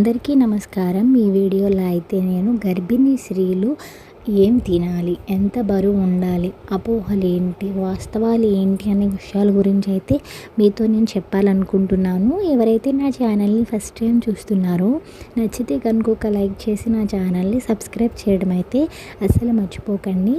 అందరికీ నమస్కారం. ఈ వీడియోలో అయితే నేను గర్భిణీ స్త్రీలు ఏం తినాలి? ఎంత బరువు ఉండాలి? అపోహలు ఏంటి? వాస్తవాలు ఏంటి? అనే విషయాల గురించి అయితే మీతో నేను చెప్పాలనుకుంటున్నాను. ఎవరైతే నా ఛానల్ని ఫస్ట్ టైం చూస్తున్నారో నచ్చితే కనుక ఒక లైక్ చేసి నా ఛానల్ని సబ్స్క్రైబ్ చేయడం అయితే అసలు మర్చిపోకండి.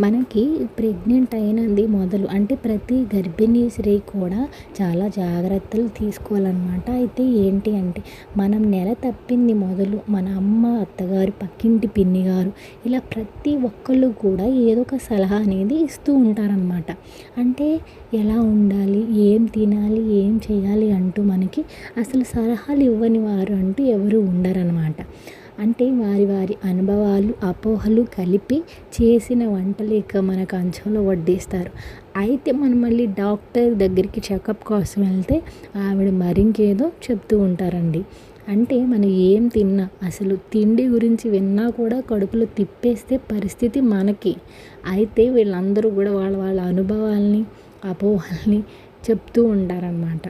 మనకి ప్రెగ్నెంట్ అయినది మొదలు అంటే ప్రతి గర్భిణీ స్త్రీ కూడా చాలా జాగ్రత్తలు తీసుకోవాలన్నమాట. అయితే ఏంటి అంటే మనం నెల తప్పింది మొదలు మన అమ్మ అత్తగారు పక్కింటి పిన్ని గారు ఇలా ప్రతి ఒక్కళ్ళు కూడా ఏదో ఒక సలహా అనేది ఇస్తూ ఉంటారనమాట అంటే ఎలా ఉండాలి ఏం తినాలి ఏం చేయాలి అంటూ మనకి అసలు సలహాలు ఇవ్వని వారు అంటూ ఎవరు ఉండరనమాట అంటే వారి వారి అనుభవాలు అపోహలు కలిపి చేసిన వంటలు ఇక మన కంచంలో వడ్డిస్తారు. అయితే మనం మళ్ళీ డాక్టర్ దగ్గరికి చెకప్ కోసం వెళ్తే ఆవిడ మరింకేదో చెప్తూ ఉంటారండి. అంటే మనం ఏం తిన్నా అసలు తిండి గురించి విన్నా కూడా కడుపులో తిప్పేస్తే పరిస్థితి మనకి. అయితే వీళ్ళందరూ కూడా వాళ్ళ వాళ్ళ అనుభవాల్ని అపోహల్ని చెప్తూ ఉంటారన్నమాట.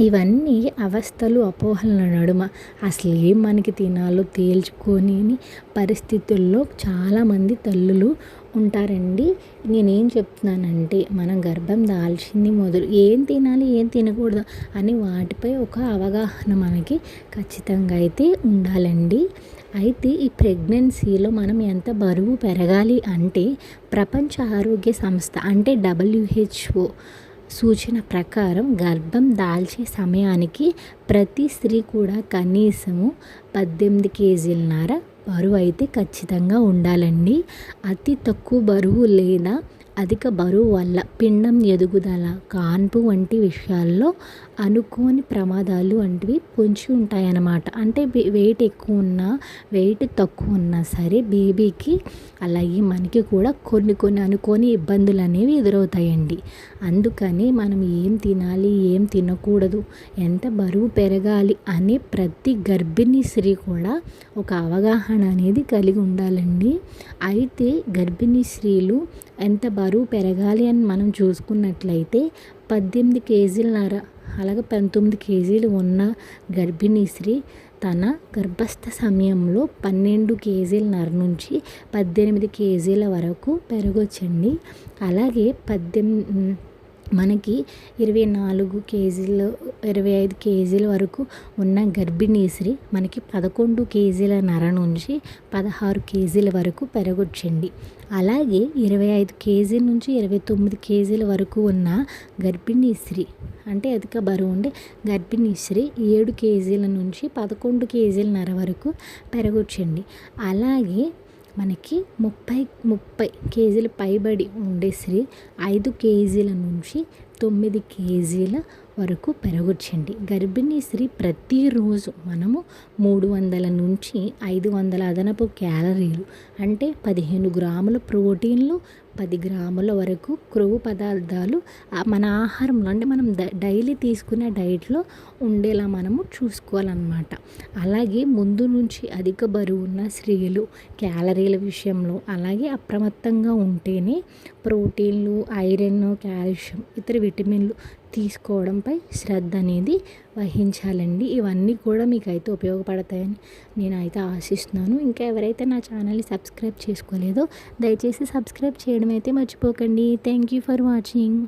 ఇవన్నీ అవస్థలు అపోహల నడుమ. అసలు ఏం మనకి తినాలో తేల్చుకొని పరిస్థితుల్లో చాలామంది తల్లులు ఉంటారండి. నేనేం చెప్తున్నానంటే మనం గర్భం దాల్చింది మొదలు ఏం తినాలి ఏం తినకూడదు అని వాటిపై ఒక అవగాహన మనకి ఖచ్చితంగా అయితే ఉండాలండి. అయితే ఈ ప్రెగ్నెన్సీలో మనం ఎంత బరువు పెరగాలి అంటే ప్రపంచ ఆరోగ్య సంస్థ అంటే డబ్ల్యూహెచ్ఓ సూచన ప్రకారం గర్భం దాల్చే సమయానికి ప్రతి స్త్రీ కూడా కనీసము పద్దెనిమిది కేజీలన్నర బరువు అయితే ఖచ్చితంగా ఉండాలండి. అతి తక్కువ బరువు లేదా అధిక బరువు వల్ల పిండం ఎదుగుదల కాన్పు వంటి విషయాల్లో అనుకోని ప్రమాదాలు వంటివి పొంచి ఉంటాయన్నమాట. అంటే వెయిట్ ఎక్కువ ఉన్నా వెయిట్ తక్కువ ఉన్నా సరే బేబీకి అలాగే మనకి కూడా కొన్ని కొన్ని అనుకోని ఇబ్బందులు అనేవి ఎదురవుతాయండి. అందుకని మనం ఏం తినాలి ఏం తినకూడదు ఎంత బరువు పెరగాలి అనే ప్రతి గర్భిణీ స్త్రీ కూడా ఒక అవగాహన అనేది కలిగి ఉండాలండి. అయితే గర్భిణీ స్త్రీలు ఎంత బరువు పెరగాలి అని మనం చూసుకున్నట్లయితే పద్దెనిమిది కేజీలన్నర అలాగే పంతొమ్మిది కేజీలు ఉన్న గర్భిణీ స్త్రీ తన గర్భస్థ సమయంలో పన్నెండు కేజీలన్నర నుంచి పద్దెనిమిది కేజీల వరకు పెరగొచ్చండి. అలాగే పద్దెనిమిది మనకి ఇరవై నాలుగు కేజీలు ఇరవై ఐదు కేజీల వరకు ఉన్న గర్భిణీ స్త్రీ మనకి పదకొండు కేజీల నర నుంచి పదహారు కేజీల వరకు పెరగొచ్చండి. అలాగే ఇరవై ఐదు కేజీల నుంచి ఇరవై తొమ్మిది కేజీల వరకు ఉన్న గర్భిణీ స్త్రీ అంటే అధిక బరువు ఉండే గర్భిణీ స్త్రీ ఏడు కేజీల నుంచి పదకొండు కేజీల నర వరకు పెరగొచ్చండి. అలాగే మనకి ముప్పై ముప్పై కేజీలు పైబడి ఉండే స్త్రీ ఐదు కేజీల నుంచి తొమ్మిది కేజీల వరకు పెరగొచ్చండి. గర్భిణీ స్త్రీ ప్రతిరోజు మనము మూడు వందల నుంచి ఐదు వందల అదనపు క్యాలరీలు అంటే పదిహేను గ్రాముల ప్రోటీన్లు పది గ్రాముల వరకు క్రొవ్వు పదార్థాలు మన ఆహారంలో అంటే మనం డైలీ తీసుకునే డైట్లో ఉండేలా మనము చూసుకోవాలన్నమాట. అలాగే ముందు నుంచి అధిక బరువు ఉన్న స్త్రీలు క్యాలరీల విషయంలో అలాగే అప్రమత్తంగా ఉంటేనే ప్రోటీన్లు ఐరన్ కాల్షియం ఇతర విటమిన్లు తీసుకోవడంపై శ్రద్ధ అనేది వహించాలండి. ఇవన్నీ కూడా మీకు అయితే ఉపయోగపడతాయని నేను అయితే ఆశిస్తున్నాను. ఇంకా ఎవరైతే నా ఛానల్ని సబ్స్క్రైబ్ చేసుకోలేదో దయచేసి సబ్స్క్రైబ్ చేయడం అయితే మర్చిపోకండి. Thank you for watching.